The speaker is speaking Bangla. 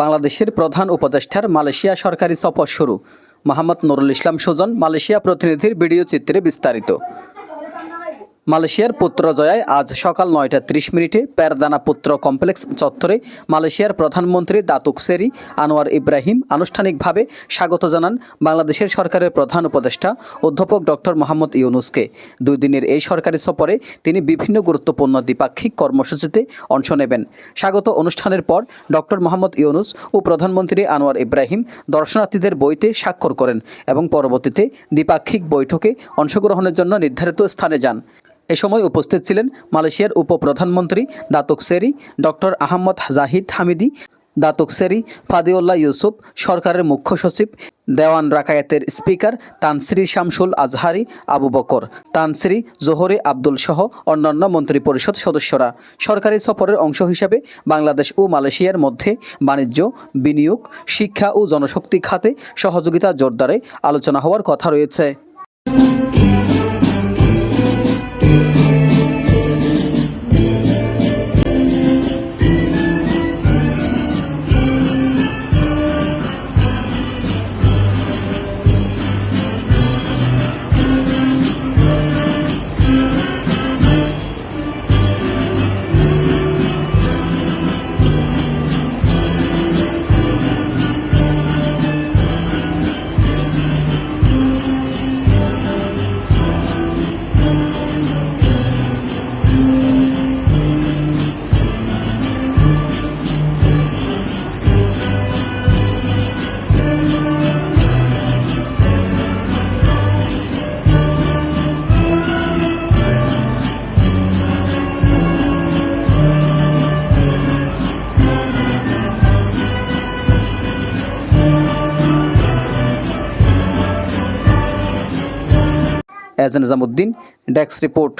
বাংলাদেশের প্রধান উপদেষ্টার মালয়েশিয়া সরকারি সফর শুরু। মোহাম্মদ নুরুল ইসলাম সুজন, মালয়েশিয়া প্রতিনিধির ভিডিও চিত্রে বিস্তারিত। মালয়েশিয়ার পুত্রজয়ায় আজ সকাল নয়টা ত্রিশ মিনিটে প্যারদানা পুত্র কমপ্লেক্স চত্বরে মালয়েশিয়ার প্রধানমন্ত্রী দাতুক সেরি আনোয়ার ইব্রাহিম আনুষ্ঠানিকভাবে স্বাগত জানান বাংলাদেশের সরকারের প্রধান উপদেষ্টা অধ্যাপক ডক্টর মোহাম্মদ ইউনুসকে। দুই দিনের এই সরকারি সফরে তিনি বিভিন্ন গুরুত্বপূর্ণ দ্বিপাক্ষিক কর্মসূচিতে অংশ নেবেন। স্বাগত অনুষ্ঠানের পর ডক্টর মোহাম্মদ ইউনুস ও প্রধানমন্ত্রী আনোয়ার ইব্রাহিম দর্শনার্থীদের বইতে স্বাক্ষর করেন এবং পরবর্তীতে দ্বিপাক্ষিক বৈঠকে অংশগ্রহণের জন্য নির্ধারিত স্থানে যান। এ সময় উপস্থিত ছিলেন মালয়েশিয়ার উপপ্রধানমন্ত্রী Datuk Seri doctor Ahmad Zahid Hamidi, Datuk Seri Fadillah Yusof, সরকারের মুখ্য সচিব Dewan রাকায়াতের speaker Tan Sri Shamsul Azhari Abu Bakar Tan Sri Johari Abdul সহ অন্যান্য মন্ত্রিপরিষদ সদস্যরা। সরকারি সফরের অংশ হিসাবে বাংলাদেশ ও মালয়েশিয়ার মধ্যে বাণিজ্য, বিনিয়োগ, শিক্ষা ও জনশক্তি খাতে সহযোগিতা জোরদারে আলোচনা হওয়ার কথা রয়েছে। এজ নিজামুদ্দিন ডেস্ক রিপোর্ট।